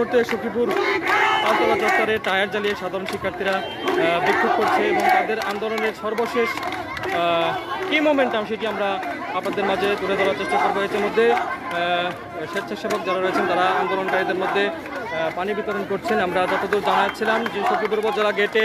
মুহূর্তে সখীপুর তালতলা চত্বরে টায়ার জ্বালিয়ে সাধারণ শিক্ষার্থীরা বিক্ষোভ করছে এবং তাদের আন্দোলনের সর্বশেষ কি মোমেন্টাম সেটি আমরা আপনাদের মাঝে তুলে ধরার চেষ্টা করব। ইতিমধ্যে আহ, স্বেচ্ছাসেবক যারা রয়েছেন তারা আন্দোলনকারীদের মধ্যে পানি বিতরণ করছেন। আমরা যতদূর জানাচ্ছিলাম যে সখীপুর উপজেলা গেটে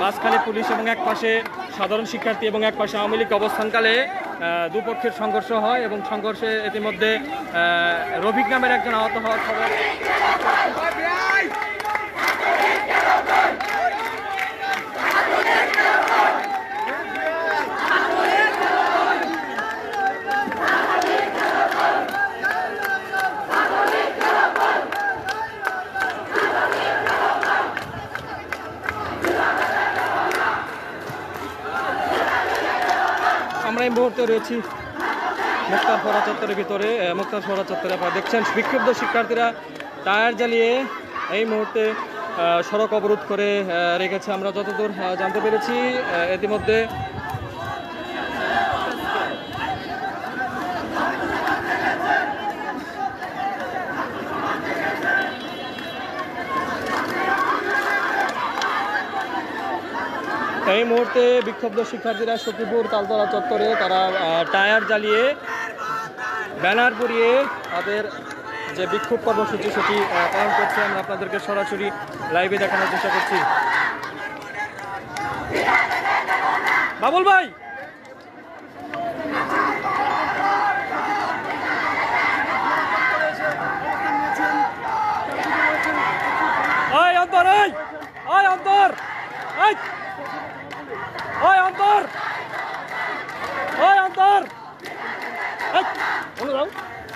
মাঝখানে পুলিশ এবং এক পাশে সাধারণ শিক্ষার্থী এবং এক পাশে আওয়ামী লীগ অবস্থানকালে দুপক্ষের সংঘর্ষ হয় এবং সংঘর্ষে ইতিমধ্যে রফিক নামের একজন আহত হওয়ার খবর আমরা এই মুহূর্তে রয়েছি। মুক্তার ফরা চত্বরের ভিতরে মুক্তার ফরা চত্বরে আপনারা দেখছেন, বিক্ষুব্ধ শিক্ষার্থীরা টায়ার জ্বালিয়ে এই মুহূর্তে সড়ক অবরোধ করে রেখেছে আমরা যতদূর জানতে পেরেছি ইতিমধ্যে এই মুহূর্তে বিক্ষুব্ধ শিক্ষার্থীরা সখীপুর তালতলা চত্বরে তারা টায়ার জ্বালিয়ে ব্যানার পরিয়ে তাদের যে বিক্ষোভ কর্মসূচি সেটি পালন করছে। আমরা আপনাদেরকে সরাসরি লাইভে দেখানোর চেষ্টা করছি। বাবুল ভাই ওই অন্তর ওই ওই অন্তর ওই ওই অন্তর ওই অন্তর এই, ওখানে যাও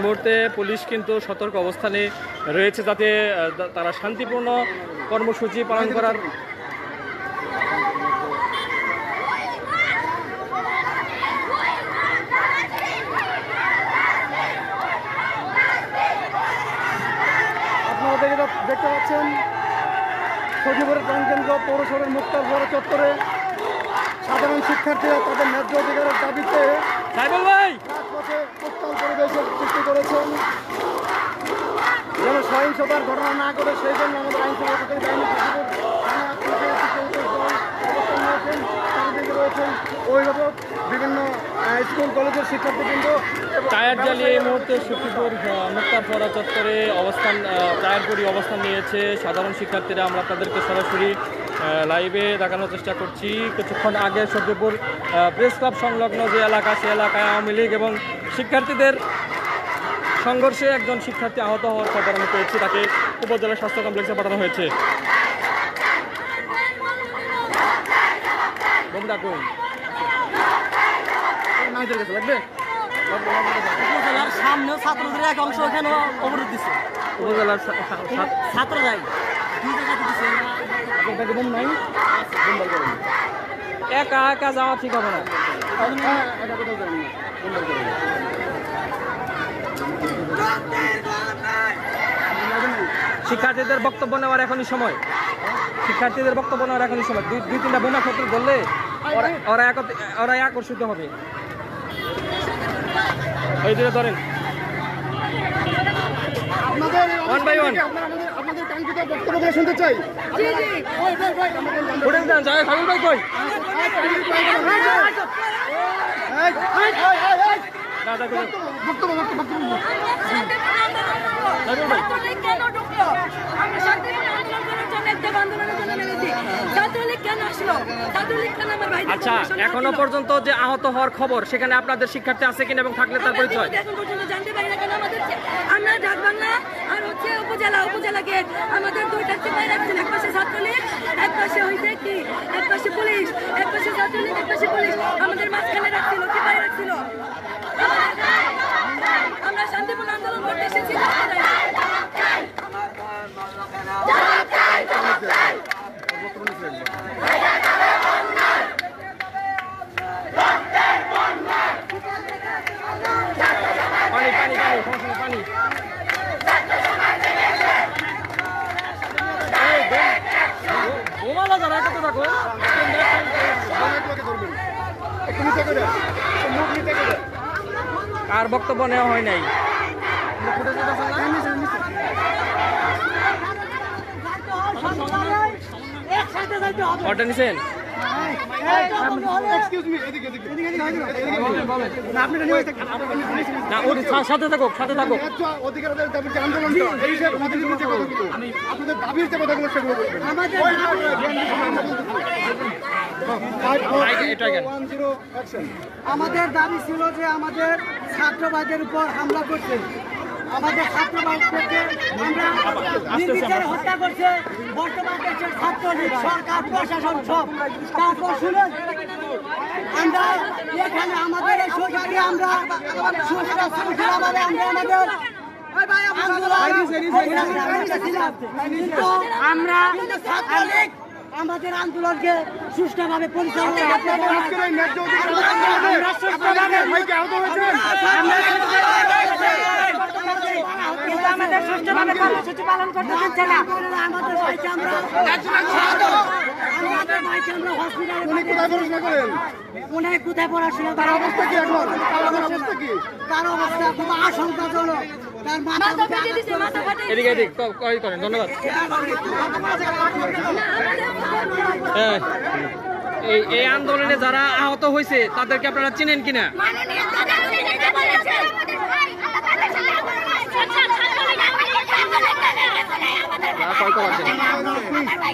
এই মুহূর্তে পুলিশ কিন্তু সতর্ক অবস্থানে রয়েছে যাতে তারা শান্তিপূর্ণ কর্মসূচি পালন করার আপনারা দেখতে পাচ্ছেন সচিবের প্রাণকেন্দ্র পৌরসভার মুক্তার বড় চত্বরে সাধারণ শিক্ষার্থীরা তাদের ন্যায্য অধিকারের দাবিতে ভাই! পরিবেশের সৃষ্টি করেছেন। যেন সহিংসতার ঘটনা না করে সেই জন্য আমাদের আইন রয়েছেন। অভিভাবক, বিভিন্ন স্কুল, কলেজের শিক্ষার্থীবৃন্দ। টায়ার জ্বালিয়ে এই মুহূর্তে সুখীপুর মুক্তারপড়া চত্বরে অবস্থান টায়ার পরি অবস্থান নিয়েছে সাধারণ শিক্ষার্থীরা। আমরা তাদেরকে সরাসরি লাইভে দেখানোর চেষ্টা করছি। কিছুক্ষণ আগে সখীপুর প্রেস ক্লাব সংলগ্ন যে এলাকা সে এলাকায় আওয়ামী লীগ এবং শিক্ষার্থীদের সংঘর্ষে একজন শিক্ষার্থী আহত হওয়ার খবর আমি পেয়েছি। তাকে উপজেলা স্বাস্থ্য কমপ্লেক্সে পাঠানো হয়েছে। লাগবে? সামনেও ছাত্রদের এক অংশ এখানে অবরোধ দিচ্ছে। উপজেলার ছাত্র যাই একা একা যাওয়া ঠিক হবে না। শিক্ষার্থীদের বক্তব্য নেওয়ার এখনই সময়। শিক্ষার্থীদের বক্তব্য নেওয়ার এখনই সময়। দুই দুই তিনটা বোমা ক্ষতি বললে ওরা ওরা আকর্ষিত হবে। দিকে ধরেন। ওয়ান বাই by কাঙ্ক্ষিত বক্তব্যগুলো শুনতে চাই। দেন ভাই কই? বক্তব্য বক্তব্য আচ্ছা এখনও পর্যন্ত যে আহত হওয়ার খবর সেখানে আপনাদের শিক্ষার্থী আছে কিনা এবং থাকলে তার পরিচয়? কিন্তু এখন পর্যন্ত জানতে পারি না কেন আমাদের আমরা ডাক বাংলা আর হচ্ছে উপজেলা উপজেলা গেট আমাদের দুইটা চিপাই রাখছেন। এক পাশে ছাত্রলীগ, এক পাশে হয়েছে কি? এক পাশে পুলিশ, এক পাশে ছাত্রলীগ এক পাশে পুলিশ আমাদের মাঝখানে রাখছিল চিপাই রাখছিল আমরা শান্তিপূর্ণ আন্দোলন করতে এসেছি করতে যাই। পানি পানি পানি সমস্যা নেই, পানি এই, বোম- বোমালা যারা একত্র থাকো অনেকগুলোকে ধরবেন একটু নিচে করে একটু মুখ নিচে করে কার বক্তব্য নেওয়া হয় নাই। অর্ডার নিছেন? সাথে থাকো সাথে থাকো আমাদের আমাদের দাবি- ছিল যে আমাদের ছাত্রবাদের উপর হামলা করছে। আমাদের ছাত্রবাদকে আমরা নির্বিচারে হত্যা করছে। বর্তমান দেশের ছাত্রলীগ সরকার প্রশাসন সব। তারপর শুনুন আমরা এখানে আমাদের এই আমরা আমরা আমাদের আমরা আমাদের আন্দোলনকে সুষ্ঠুভাবে পরিচালনা করতে আমাদের সুষ্ঠুভাবে কর্মসূচি পালন না। আমাদের ভাইকে আমরা আমাদের ভাইকে আমরা হসপিটালে উনি কোথায় পড়াশোনা তার অবস্থা কি এখন? তার অবস্থা কি তার অবস্থা খুব আশঙ্কাজনক। এদিকে এদিক ক- করেন? ধন্যবাদ। হ্যাঁ। এই এই আন্দোলনে যারা আহত হয়েছে তাদেরকে আপনারা চিনেন কিনা? মাননীয় প্রধানমন্ত্রী যেটা বলেছেন আমাদের সাথে ছাত্রলীগ আমাদের তারা কয় কবার চেনেন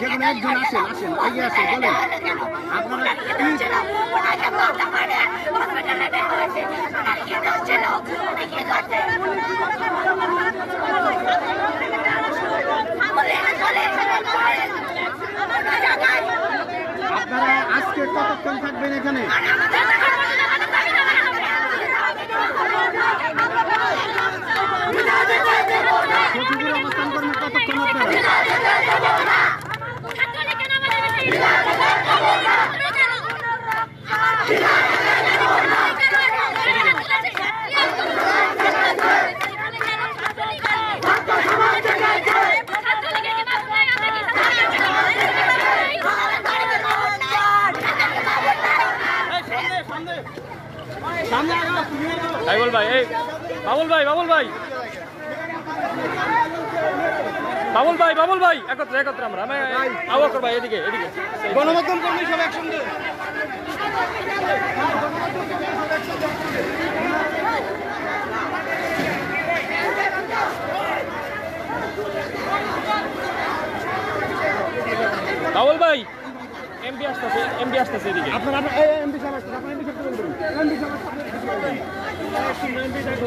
যে কোনো একজন আসেন আসেন এগিয়ে আসেন বলেন আপনারা আপনারা আজকে কতক্ষণ থাকবেন এখানে সচিবের অবস্থান করবেন কতক্ষণ আপনারা বাবুল ভাই এই বাবুল ভাই বাবুল ভাই ভাই একত্রে একত্রে আমরা। আমি আবকর ভাই এদিকে এদিকে। গণমাধ্যম কর্মী সব একসঙ্গে। বাবুল ভাই এমপি আসতেছে এমপি আসতেছে এদিকে। আপনারা আপনারা- এমপি সাহেব আসছেন আপনারা এমপি সাহেব বলবেন এমপি সাহেব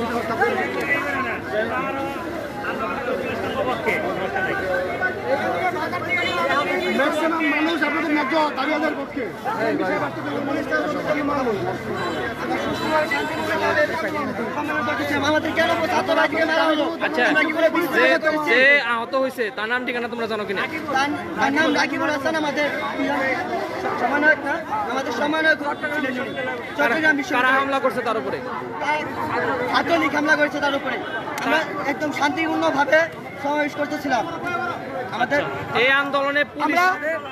ম্যাক্সিমাম মানুষ আপনাদের ন্যায্য পক্ষে। আচ্ছা যে আহত হয়েছে তার নাম ঠিকানা তোমরা জানো কিনা? তার নাম রাকিবুল হাসান আমাদের না আমাদের সমানক চট্টগ্রাম বিশ্ববিদ্যালয় হামলা করছে তার উপরে? ছাত্রলীগ হামলা করেছে তার উপরে। আমরা একদম শান্তিপূর্ণভাবে সমাবেশ করতেছিলাম। এই আন্দোলনে আমরা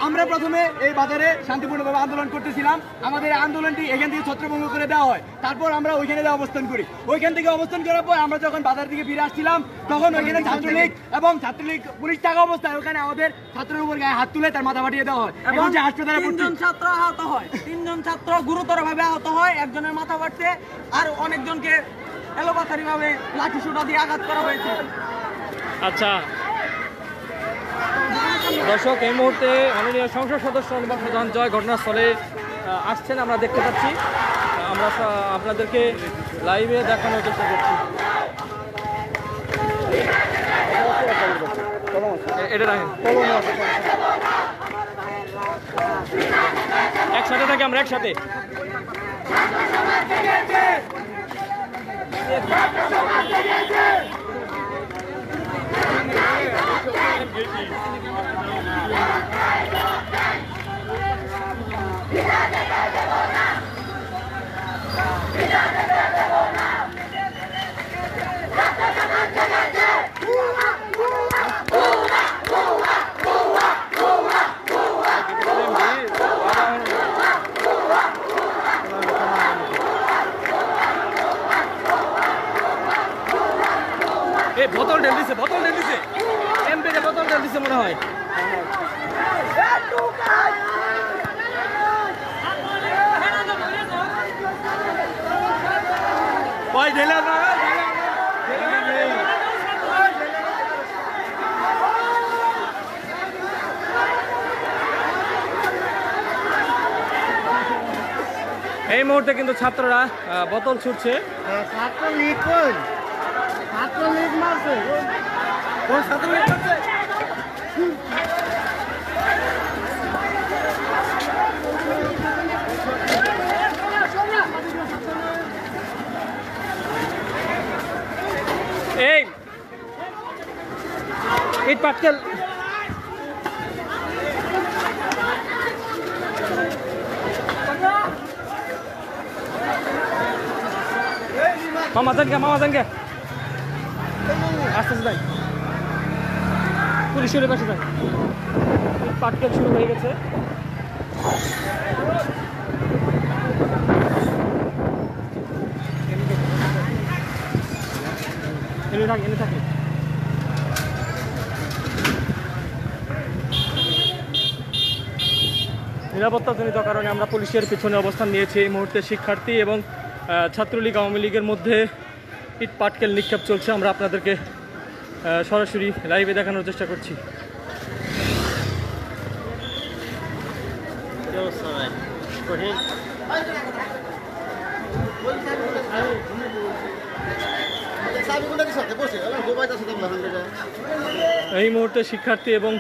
আমরা প্রথমে এই বাজারে শান্তিপূর্ণভাবে আন্দোলন করতেছিলাম। আমাদের আন্দোলনটি এখান থেকে ছত্রভঙ্গ করে দেওয়া হয়। তারপর আমরা ওইখানে অবস্থান করি। ওইখান থেকে অবস্থান করার পর আমরা যখন বাজার থেকে ফিরে আসছিলাম তখন ওইখানে ছাত্রলীগ এবং ছাত্রলীগ পুলিশ থাকা অবস্থায় ওখানে আমাদের ছাত্রের উপর গায়ে হাত তুলে তার মাথা ফাটিয়ে দেওয়া হয় এবং যে হাসপাতালে তিনজন ছাত্র আহত হয়। তিনজন ছাত্র গুরুতরভাবে আহত হয়। একজনের মাথা ফাটছে আর অনেকজনকে এলোপাথারি ভাবে লাঠি সুটা দিয়ে আঘাত করা হয়েছে। আচ্ছা দর্শক, এই মুহূর্তে মাননীয় সংসদ সদস্য অনুবাদ প্রধান জয় ঘটনাস্থলে আসছেন, আমরা দেখতে পাচ্ছি। আমরা আপনাদেরকে লাইভে দেখানোর চেষ্টা করছি। এটা রাখেন। একসাথে থাকি আমরা, একসাথে। এই বোতল ঢেল দিছে বোতল ঢেল দিছে। এমপি তে বোতল ঢেল দিছে মনে হয়। এই মুহূর্তে কিন্তু ছাত্ররা বোতল ছুটছে। ছাত্র লীগ ছাত্র লীগ মারছে। ছাত্র এই পাটকেল মামা জান কে মামা জান কে আস্তে আস্তে যাই পুলিশের পাশে যাই পাটকেল শুরু হয়ে গেছে। এনে থাক, এনে থাকি। নিরাপত্তাজনিত কারণে আমরা পুলিশের পিছনে অবস্থান নিয়েছি এই মুহূর্তে শিক্ষার্থী এবং ছাত্রলীগ আওয়ামী লীগের মধ্যে ইট পাটকেল নিক্ষেপ চলছে। আমরা আপনাদেরকে সরাসরি লাইভে দেখানোর চেষ্টা করছি। এই মুহূর্তে শিক্ষার্থী এবং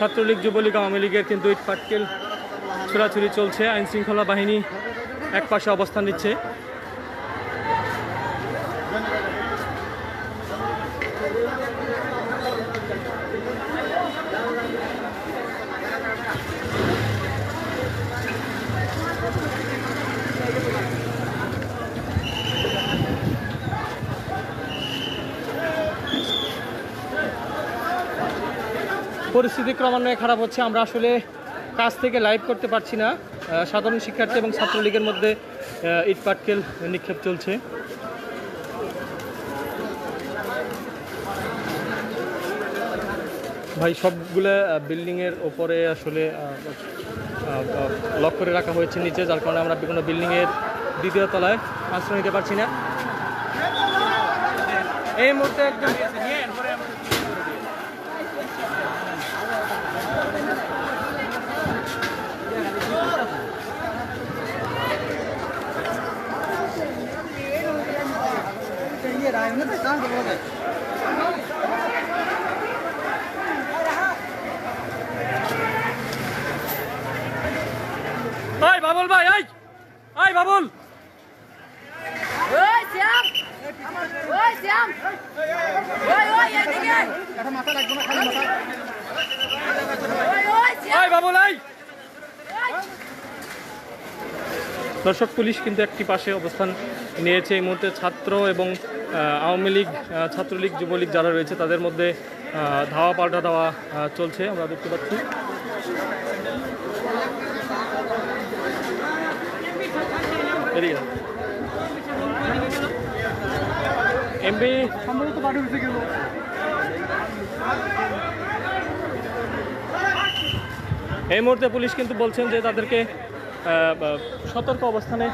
ছাত্রলীগ, যুবলীগ, আওয়ামী লীগের কিন্তু ইট ফাটকেল ছোড়াছুরি চলছে। আইনশৃঙ্খলা বাহিনী এক পাশে অবস্থান নিচ্ছে। পরিস্থিতি ক্রমান্বয়ে খারাপ হচ্ছে। আমরা আসলে কাজ থেকে লাইভ করতে পারছি না। সাধারণ শিক্ষার্থী এবং ছাত্রলীগের মধ্যে আহ, ইট পাটকেল নিক্ষেপ চলছে। ভাই সবগুলো বিল্ডিংয়ের ওপরে আসলে লক করে রাখা হয়েছে নিচে যার কারণে আমরা বিভিন্ন বিল্ডিংয়ের দ্বিতীয় তলায় আশ্রয় নিতে পারছি না। এই মুহূর্তে একদম ভাই বাবুল ভাই আই আই বাবুল ওই শ্যাম ওই শ্যাম ওই ওই এদিকে আয়। ওই ওই শ্যাম আই বাবুল আই দর্শক, পুলিশ কিন্তু একটি পাশে অবস্থান নিয়েছে। এই মুহূর্তে ছাত্র এবং আওয়ামী লীগ ছাত্রলীগ, যুবলীগ যারা রয়েছে, তাদের মধ্যে ধাওয়া পাল্টা দেওয়া চলছে। আমরা দেখতে পাচ্ছি। এমপি এই মুহূর্তে পুলিশ কিন্তু বলছেন যে তাদেরকে সতর্ক অবস্থানে।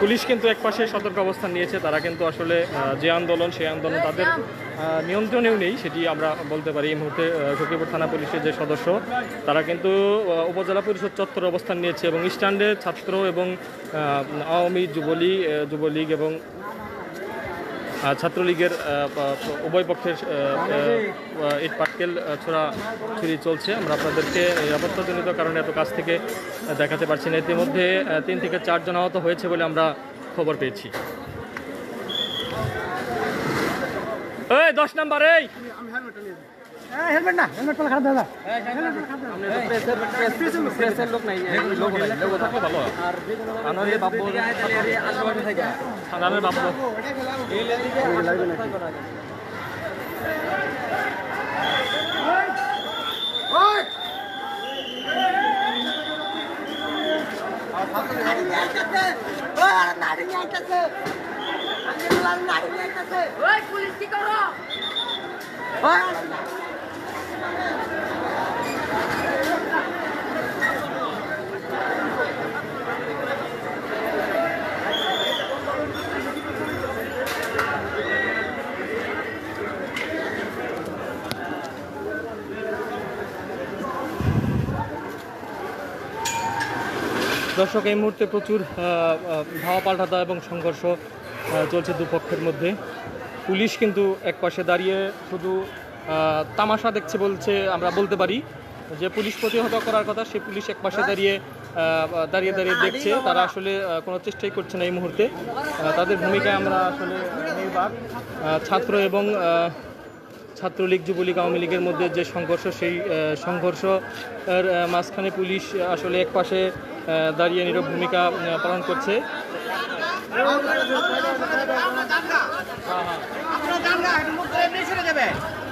পুলিশ কিন্তু এক পাশে সতর্ক অবস্থান নিয়েছে তারা কিন্তু আসলে যে আন্দোলন সেই আন্দোলন তাদের নিয়ন্ত্রণেও নেই সেটি আমরা বলতে পারি। এই মুহূর্তে সখীপুর থানা পুলিশের যে সদস্য তারা কিন্তু উপজেলা পরিষদ চত্বরে অবস্থান নিয়েছে এবং স্ট্যান্ডে ছাত্র এবং আওয়ামী যুবলীগ আহ, যুবলীগ এবং ছাত্রলীগের উভয় পক্ষের ইট পাটকেল ছোড়া ছুরি চলছে। আমরা আপনাদেরকে নিরাপত্তাজনিত কারণে এত কাছ থেকে দেখাতে পারছি না। ইতিমধ্যে তিন থেকে চারজন আহত হয়েছে বলে আমরা খবর পেয়েছি। দশ নাম্বার, এই! হেলমেট না হেলমেট পরে খারাপ দাদা থানার বাবু থানার বাবু ওই পুলিশ কি করো দর্শক, এই মুহূর্তে প্রচুর ধাওয়া পাল্টাতা এবং সংঘর্ষ চলছে দুপক্ষের মধ্যে। পুলিশ কিন্তু এক পাশে দাঁড়িয়ে শুধু তামাশা দেখছে বলছে আমরা বলতে পারি যে পুলিশ প্রতিহত করার কথা সে পুলিশ এক পাশে দাঁড়িয়ে দাঁড়িয়ে দাঁড়িয়ে দেখছে। তারা আসলে কোনো চেষ্টাই করছে না এই মুহূর্তে। তাদের ভূমিকায় আমরা আসলে ছাত্র এবং ছাত্রলীগ যুবলীগ আওয়ামী লীগের মধ্যে যে সংঘর্ষ সেই আহ, সংঘর্ষ এর, মাঝখানে পুলিশ আসলে এক পাশে দাঁড়িয়ে নীরব ভূমিকা পালন করছে। এই আমরা-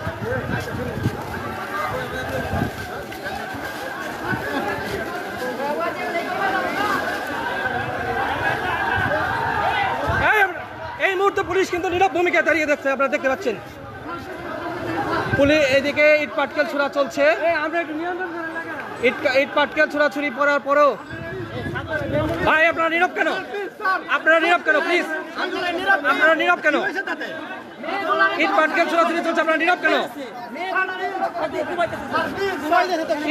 এই মুহূর্তে পুলিশ কিন্তু নীরব ভূমিকা দাঁড়িয়ে দেখছে আপনারা দেখতে পাচ্ছেন। পুলিশ এদিকে ইট পাটকেল ছোড়া চলছে। ইট ইট পাটকেল ছোড়াছুরি পড়ার পরও ভাই আপনারা নীরব কেন? আপনারা নীরব কেন প্লিজ আপনারা নীরব কেন? ইট পাটকেল ছোড়াছুরি চলছে আপনারা নীরব কেন?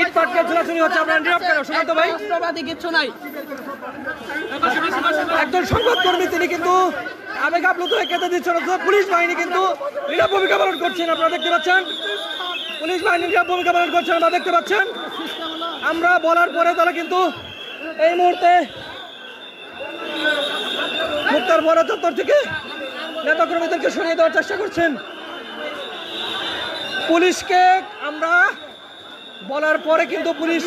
ইট পাটকেল হচ্ছে আপনারা নীরব কেন? সুকান্ত ভাই? কিচ্ছু নাই। একজন সংবাদকর্মী তিনি কিন্তু আবেগ আপ্লুত হয়ে কেঁদে দিচ্ছেন পুলিশ বাহিনী কিন্তু নীরব ভূমিকা পালন করছেন আপনারা দেখতে পাচ্ছেন। পুলিশ বাহিনী নীরব ভূমিকা পালন করছেন আপনারা দেখতে পাচ্ছেন। আমরা বলার পরে তারা কিন্তু এই মুহূর্তে মুক্তার বড় চত্বর থেকে নেতাকর্মীদেরকে সরিয়ে দেওয়ার চেষ্টা করছেন। পুলিশকে আমরা বলার পরে কিন্তু পুলিশ